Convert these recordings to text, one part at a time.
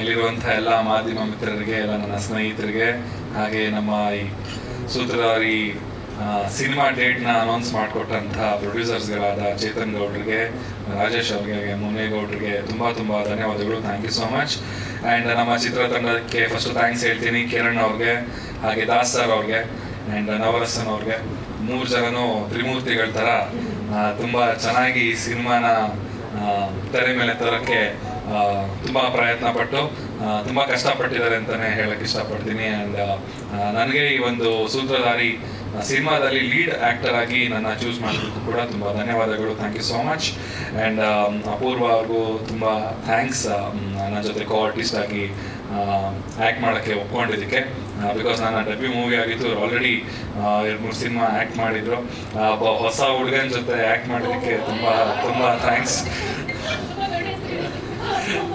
ಇಲ್ಲಿರುವಂತಹ ಎಲ್ಲ ಮಾಧ್ಯಮ ಮಿತ್ರರಿಗೆ, ಎಲ್ಲ ನನ್ನ ಸ್ನೇಹಿತರಿಗೆ, ಹಾಗೆ ನಮ್ಮ ಈ ಸೂತ್ರಧಾರಿ ಸಿನಿಮಾ ಡೇಟ್ನ ಅನೌನ್ಸ್ ಮಾಡಿಕೊಟ್ಟಂತಹ ಪ್ರೊಡ್ಯೂಸರ್ಸ್ಗಳಾದ ಚೇತನ್ ಗೌಡ್ರಿಗೆ, ರಾಜೇಶ್ ಅವ್ರಿಗೆ ಮುನೇಗೌಡ್ರಿಗೆ ತುಂಬ ತುಂಬ ಧನ್ಯವಾದಗಳು. Thank you so much and ನಮ್ಮ ಚಿತ್ರತಂಡಕ್ಕೆ ಫಸ್ಟ್ ಥ್ಯಾಂಕ್ಸ್ ಹೇಳ್ತೀನಿ ಕಿರಣ್ ಅವ್ರಿಗೆ, ಹಾಗೆ ದಾಸ್ ಸರ್ ಅವ್ರಿಗೆ ಆ್ಯಂಡ್ ನವರಸನ್ ಅವ್ರಿಗೆ. ಮೂರು ಜನನು ತ್ರಿಮೂರ್ತಿಗಳ ಥರ ತುಂಬಾ ಚೆನ್ನಾಗಿ ಈ ಸಿನಿಮಾನ ತೆರೆ ಮೇಲೆ ತರೋಕ್ಕೆ ತುಂಬ ಪ್ರಯತ್ನ ಪಟ್ಟು ತುಂಬಾ ಕಷ್ಟಪಟ್ಟಿದ್ದಾರೆ ಅಂತಲೇ ಹೇಳಕ್ಕೆ ಇಷ್ಟಪಡ್ತೀನಿ. ಆ್ಯಂಡ್ ನನಗೆ ಈ ಒಂದು ಸೂತ್ರಧಾರಿ ಸಿನಿಮಾದಲ್ಲಿ ಲೀಡ್ ಆ್ಯಕ್ಟರ್ ಆಗಿ ನನ್ನ ಚೂಸ್ ಮಾಡೋದಕ್ಕೂ ಕೂಡ ತುಂಬ ಧನ್ಯವಾದಗಳು. Thank you so much and Apoorva ಅವ್ರಿಗೂ ತುಂಬ ಥ್ಯಾಂಕ್ಸ್ ನನ್ನ ಜೊತೆ ಕೋ ಆರ್ಟಿಸ್ಟ್ ಆಗಿ ಆ್ಯಕ್ಟ್ ಮಾಡೋಕ್ಕೆ ಒಪ್ಕೊಂಡಿದ್ದಕ್ಕೆ. ಬಿಕಾಸ್ ನನ್ನ ಡೆಬ್ಯೂ ಮೂವಿ ಆಗಿತ್ತು ಆಲ್ರೆಡಿ ಎರಡು ಮೂರು ಸಿನಿಮಾ ಆ್ಯಕ್ಟ್ ಮಾಡಿದ್ರು. ಒಬ್ಬ ಹೊಸ ಹುಡುಗನ ಜೊತೆ ಆ್ಯಕ್ಟ್ ಮಾಡೋದಕ್ಕೆ ತುಂಬ ತುಂಬ ಥ್ಯಾಂಕ್ಸ್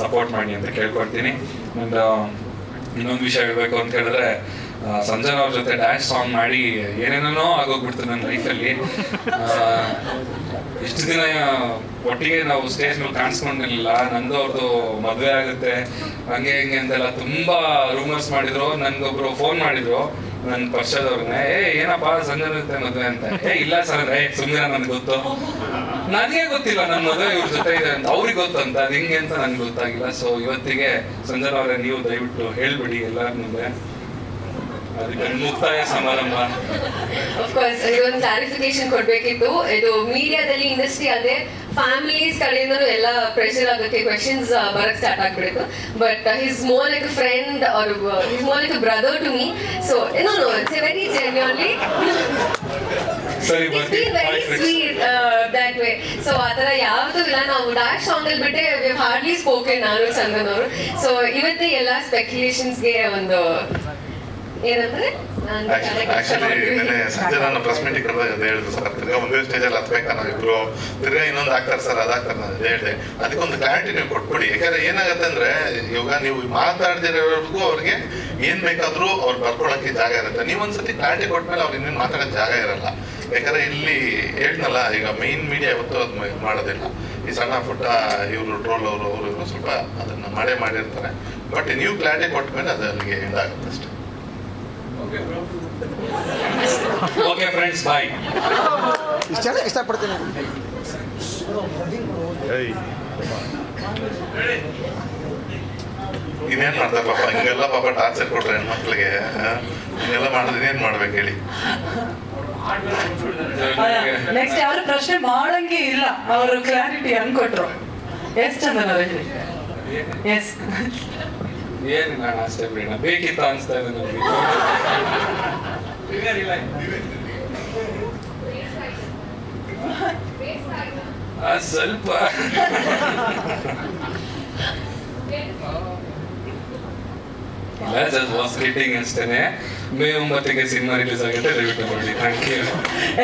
ಸಪೋರ್ಟ್ ಮಾಡಿ ಅಂತ ಕೇಳ್ಕೊಳ್ತೀನಿ. ಅಂಡ್ ಇನ್ನೊಂದು ವಿಷಯ ಹೇಳಬೇಕು ಅಂತ ಹೇಳಿದ್ರೆ ಸಂಜನಾ ಅವ್ರ ಜೊತೆ ಡ್ಯಾನ್ಸ್ ಸಾಂಗ್ ಮಾಡಿ ಏನೇನೋ ಆಗೋಗ್ಬಿಡ್ತು ನನ್ನ ಲೈಫಲ್ಲಿ ಇಷ್ಟು ದಿನ ಒಟ್ಟಿಗೆ ನಾವು ಸ್ಟೇಜ್ ಮೇಲೆ ಕಾಣಿಸ್ಕೊಂಡಿರ್ಲಿಲ್ಲ ನಂದು ಅವ್ರದ್ದು ಮದುವೆ ಆಗುತ್ತೆ. ಹಂಗೆ ಹಿಂಗೆ ಅಂತೆಲ್ಲ ತುಂಬಾ ರೂಮರ್ಸ್ ಮಾಡಿದ್ರು. ನನ್ಗೊಬ್ರು ಫೋನ್ ಮಾಡಿದ್ರು. ನನ್ನ ಪಕ್ಷದವ್ರನ್ನ ಏ, ಏನಪ್ಪ ಇರುತ್ತೆ ಮದುವೆ ಅಂತ? ಏ, ಇಲ್ಲ ಸರ್, ಏ ಸುಮ್ಮನೆ ನನ್ಗೆ ಗೊತ್ತು. ನನಗೆ ಗೊತ್ತಿಲ್ಲ ನನ್ನ ಮದುವೆ ಇವ್ರ ಜೊತೆ ಇದೆ ಅಂತ. ಅವ್ರಿಗೆ ಗೊತ್ತು ಅಂತ ಅದು ಅಂತ ನನ್ಗೆ ಗೊತ್ತಾಗಿಲ್ಲ. ಸೊ ಇವತ್ತಿಗೆ ಸಂಜನ ಅವರೇ, ನೀವು ದಯವಿಟ್ಟು ಹೇಳ್ಬಿಡಿ ಎಲ್ಲರ ಮುಂದೆ. ಕ್ಲಾರಿಫಿಕೇಶನ್ ಕೊಡ್ಬೇಕಿತ್ತು. ಇದು ಮೀಡಿಯಾದಲ್ಲಿ ಇಂಡಸ್ಟ್ರಿ ಅಲ್ಲದೆ ಫ್ಯಾಮಿಲೀಸ್ ಕಡೆಯಿಂದನೂ ಎಲ್ಲ ಪ್ರೆಷರ್ ಆಗೋಕ್ಕೆ ಕ್ವೆಶನ್ಸ್ ಬರಕ್ ಸ್ಟಾರ್ಟ್ ಆಗ್ಬಿಡುತ್ತೆ. But he's more like friend or he's more like brother to me so no no it's very genuinely that way so ಆ ಥರ ಯಾವ್ದು ಇಲ್ಲ. ನಾವು ಡ್ಯಾಶ್ ಸಾಂಗ್ ಅಲ್ಲಿ ಬಿಟ್ಟೆ ವಿ ಹಾರ್ಡ್ಲಿ ಸ್ಪೋಕೆ ನಾನು ಚಂದನ್ ಅವರು. ಸೊ ಇವತ್ತೇ ಎಲ್ಲ ಸ್ಪೆಕ್ಯುಲೇಷನ್ಸ್ಗೆ ಒಂದು ಏನಂದ್ರೆ ಆಕ್ಚುಲಿ ನಿನ್ನೆ ಸಂಜೆ ನಾನು ಪ್ರೆಸ್ ಮೀಟಿಂಗ್ ಕರೆದಾಗ ಅದೇ ಹೇಳಿದ್ರು ಸರ್ ತಿರ್ಗಾ ಒಂದೇ ಸ್ಟೇಜಲ್ಲಿ ಹತ್ಬೇಕಾ ನಾವು ಇಬ್ರು. ತಿರ್ಗಾ ಇನ್ನೊಂದು ಹಾಕ್ತಾರೆ ಸರ್ ಅದಾಗ್ತಾರೆ ನಾನು ಅದೇ ಹೇಳಿದೆ. ಅದಕ್ಕೊಂದು ಕ್ಲಾರಿಟಿ ನೀವು ಕೊಟ್ಬಿಡಿ. ಯಾಕಂದ್ರೆ ಏನಾಗುತ್ತೆ ಅಂದ್ರೆ ಇವಾಗ ನೀವು ಮಾತಾಡ್ದಿರೋರ್ಗೂ ಅವ್ರಿಗೆ ಏನ್ ಬೇಕಾದ್ರೂ ಅವ್ರು ಬರ್ಕೊಳಕ್ಕೆ ಜಾಗ ಇರುತ್ತೆ. ನೀವು ಒಂದ್ಸತಿ ಕ್ಲಾರಿಟಿ ಕೊಟ್ಮೇಲೆ ಅವ್ರು ಇನ್ನೇನು ಮಾತಾಡೋಕೆ ಜಾಗ ಇರಲ್ಲ. ಯಾಕಂದ್ರೆ ಇಲ್ಲಿ ಹೇಳ್ನಲ್ಲ ಈಗ ಮೈನ್ ಮೀಡಿಯಾ ಯಾವತ್ತೂ ಅದು ಮಾಡೋದಿಲ್ಲ. ಈ ಸಣ್ಣ ಪುಟ್ಟ ಇವರು ಟ್ರೋಲ್ ಅವರು ಅವರು ಇವರು ಸ್ವಲ್ಪ ಅದನ್ನ ಮಾಡೇ ಮಾಡಿರ್ತಾರೆ. ಬಟ್ ನೀವು ಕ್ಲಾರಿಟಿ ಕೊಟ್ಮೇಲೆ ಅದು ಅಲ್ಲಿಗೆ ಇದಾಗುತ್ತೆ ಅಷ್ಟೇ. ಓಕೆ ಫ್ರೆಂಡ್ಸ್ ಬಾಯ್ ಇಷ್ಟು ಇಷ್ಟಪಡ್ತೀನಿ ಇನ್ನೇನ್ ಮಾಡ್ತಾರೆ ಪಾಪ? ಹಿಂಗೆಲ್ಲ ಪಾಪ ಟಾರ್ಚರ್ ಕೊಟ್ರೆ ಹೆಣ್ಮಕ್ಳಿಗೆ ಹಿಂಗೆಲ್ಲ ಮಾಡಿದ್ರೆ ಏನ್ ಮಾಡ್ಬೇಕು ಹೇಳಿ? ನೆಕ್ಸ್ಟ್ ಯಾರು ಪ್ರಶ್ನೆ ಮಾಡಂಗೆ ಇಲ್ಲ. ಅವರು ಕ್ಲಾರಿಟಿ ಹಂಗ್ ಕೊಟ್ರು ಎಸ್ ಚಂದನ ಹೇಳಿ ಎಸ್ ಅಣ್ಣ ಅಷ್ಟೇ ಬೇಡ. ಬೇಕಿತ್ತು ಅನ್ಸ್ತಾ ಇದೆ ನನಗೆ ಆ, ಸ್ವಲ್ಪ. ಇಲ್ಲ ವಾಸ್ ಕಿಟ್ಟಿಂಗ್ ಅಷ್ಟೇನೆ. ಮೇ ಒಂಬತ್ತಿಗೆ ಸಿನಿಮಾ ರಿಲೀಸ್ ಆಗುತ್ತೆ ದಯವಿಟ್ಟು ನೋಡಿ. Thank you